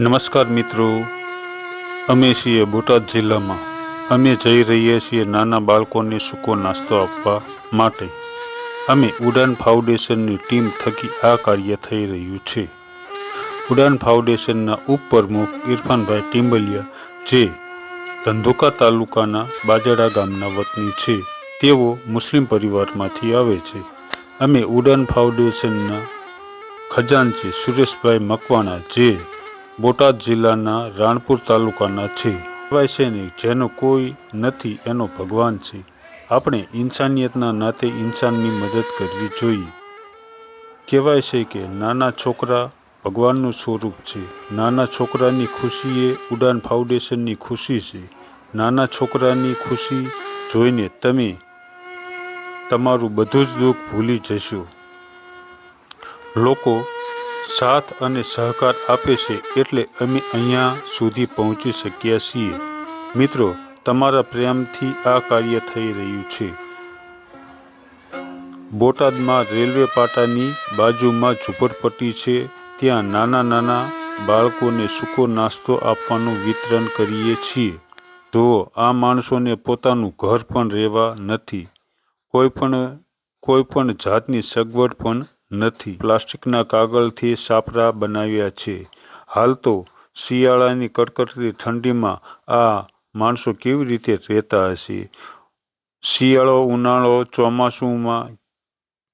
નમસ્કાર મિત્રો. અમે છીએ બોટાદ જિલ્લામાં. અમે જઈ રહ્યા છીએ નાના બાળકોને સૂકો નાસ્તો આપવા માટે. અમે ઉડાન ફાઉન્ડેશનની ટીમ થકી આ કાર્ય થઈ રહ્યું છે. ઉડાન ફાઉન્ડેશનના ઉપપ્રમુખ ઇરફાનભાઈ ટિમ્બલિયા જે ધંધોકા તાલુકાના બાજડા ગામના વતની છે. તેઓ મુસ્લિમ પરિવારમાંથી આવે છે. અમે ઉડાન ફાઉન્ડેશનના ખજાનચી સુરેશભાઈ મકવાણા, જે બોટાદ જિલ્લાના રાણપુર તાલુકાના છે. છે ને જેનો કોઈ નથી એનો ભગવાન છે. આપણે ઇન્સાનિયતના નાતે ઇન્સાનની મદદ કરવી જોઈએ. કહેવાય છે કે નાના છોકરા ભગવાનનું સ્વરૂપ છે. નાના છોકરાની ખુશી એ ઉડાન ફાઉન્ડેશનની ખુશી છે. નાના છોકરાની ખુશી જોઈને તમે તમારું બધું જ દુઃખ ભૂલી જશો. લોકો સાથ અને સહકાર આપે છે એટલે અમે અહીંયા સુધી પહોંચી શક્યા છીએ. મિત્રો, તમારા પ્રેમથી આ કાર્ય થઈ રહ્યું છે. બોટાદમાં રેલવે પાટાની બાજુમાં ઝૂંપડપટ્ટી છે. ત્યાં નાના નાના બાળકોને સૂકો નાસ્તો આપવાનું વિતરણ કરીએ છીએ. જુઓ, આ માણસોને પોતાનું ઘર પણ રહેવા નથી. કોઈ પણ કોઈ પણ જાતની સગવડ પણ નથી. પ્લાસ્ટિકના કાગળથી સાપરા બનાવ્યા છે. હાલ તો શિયાળાની કડકડતી ઠંડીમાં આ માણસો કેવી રીતે રહેતા હશે? શિયાળો, ઉનાળો, ચોમાસુમાં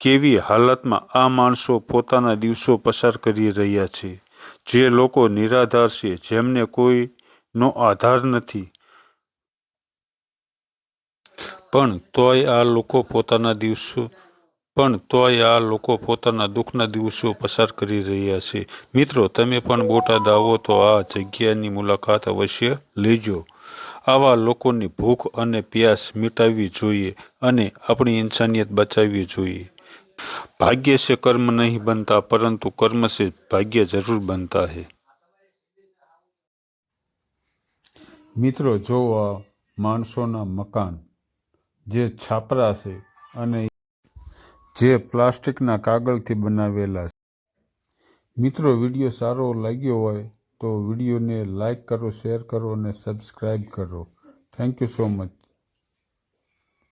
કેવી હાલતમાં આ માણસો પોતાના દિવસો પસાર કરી રહ્યા છે? જે લોકો નિરાધાર છે, જેમને કોઈનો આધાર નથી. પણ તોય આ લોકો પોતાના દિવસો પણ તોય આ લોકો પોતાના દુઃખના દિવસો પસાર કરી રહ્યા છે. મિત્રો, તમે પણ બોટાદ આવો તો આ જગ્યાની મુલાકાત અવશ્ય લેજો. આવા લોકોની ભૂખ અને પ્યાસ મિટાવવી જોઈએ અને આપણી ઇન્સાનિયત બચાવવી જોઈએ. ભાગ્ય છે કર્મ નહીં બનતા, પરંતુ કર્મ છે ભાગ્ય જરૂર બનતા હે. મિત્રો જો આ માણસોના મકાન, જે છાપરા છે અને જે પ્લાસ્ટિકના કાગળથી બનાવેલા છે. મિત્રો, વીડિયો સારો લાગ્યો હોય તો વિડીયોને લાઈક કરો, શેર કરો અને સબસ્ક્રાઈબ કરો. Thank you so much